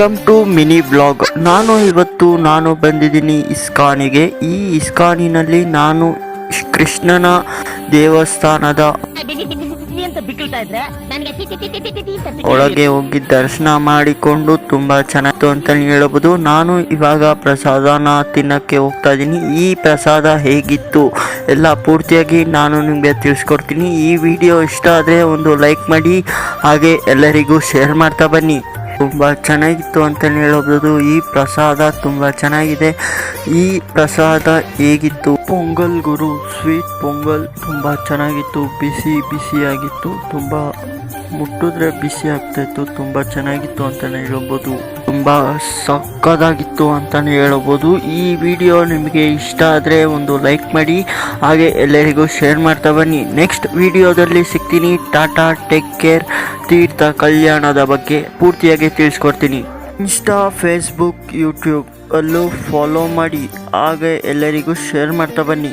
Welcome to mini blog ನಾನು ಇವತ್ತು ನಾನು ಬಂದಿದ್ದೀನಿ ಇಸ್ಕಾನಿಗೆ. ಈ ಇಸ್ಕಾನಿನಲ್ಲಿ ನಾನು ಕೃಷ್ಣನ ದೇವಸ್ಥಾನದ ಒಳಗೆ ಹೋಗಿ ದರ್ಶನ ಮಾಡಿಕೊಂಡು ತುಂಬಾ ಚೆನ್ನಾಗಿತ್ತು ಅಂತ ಹೇಳಬಹುದು ನಾನು ಇವಾಗ ಪ್ರಸಾದನ ತಿನ್ನಕ್ಕೆ ಹೋಗ್ತಾ ಇದ್ದೀನಿ. ಈ ಪ್ರಸಾದ ಹೇಗಿತ್ತು ಎಲ್ಲ ಪೂರ್ತಿಯಾಗಿ ನಾನು ನಿಮಗೆ ತಿಳಿಸ್ಕೊಡ್ತೀನಿ. ಈ ವಿಡಿಯೋ ಇಷ್ಟ ಆದರೆ ಒಂದು ಲೈಕ್ ಮಾಡಿ, ಹಾಗೆ ಎಲ್ಲರಿಗೂ ಶೇರ್ ಮಾಡ್ತಾ ಬನ್ನಿ. ತುಂಬ ಚೆನ್ನಾಗಿತ್ತು ಅಂತಲೇ ಹೇಳಬಹುದು. ಈ ಪ್ರಸಾದ ತುಂಬ ಚೆನ್ನಾಗಿದೆ. ಈ ಪ್ರಸಾದ ಹೇಗಿತ್ತು? ಪೊಂಗಲ್ ಗುರು ಸ್ವೀಟ್ ಪೊಂಗಲ್ ತುಂಬ ಚೆನ್ನಾಗಿತ್ತು. ಬಿಸಿ, ಬಿಸಿಯಾಗಿತ್ತು. ತುಂಬ ಮುಟ್ಟಿದ್ರೆ ಬಿಸಿ ಆಗ್ತಾಯಿತ್ತು, ತುಂಬ ಚೆನ್ನಾಗಿತ್ತು ಅಂತಲೇ ಹೇಳ್ಬೋದು. ತುಂಬ ಸಕ್ಕದಾಗಿತ್ತು ಅಂತಲೇ ಹೇಳ್ಬೋದು. ಈ ವಿಡಿಯೋ ನಿಮಗೆ ಇಷ್ಟ ಆದರೆ ಒಂದು ಲೈಕ್ ಮಾಡಿ, ಹಾಗೆ ಎಲ್ಲರಿಗೂ ಶೇರ್ ಮಾಡ್ತಾ ಬನ್ನಿ. ನೆಕ್ಸ್ಟ್ ವಿಡಿಯೋದಲ್ಲಿ ಸಿಗ್ತೀನಿ. ಟಾಟಾ ಟೇಕ್ ಕೇರ್, ತೀರ್ಥ ಕಲ್ಯಾಣದ ಬಗ್ಗೆ ಪೂರ್ತಿಯಾಗಿ ತಿಳಿಸ್ಕೊಡ್ತೀನಿ. ಇನ್ಸ್ಟಾ, ಫೇಸ್ಬುಕ್, ಯೂಟ್ಯೂಬ್ ಅಲ್ಲೂ ಫಾಲೋ ಮಾಡಿ, ಹಾಗೆ ಎಲ್ಲರಿಗೂ ಶೇರ್ ಮಾಡ್ತಾ ಬನ್ನಿ.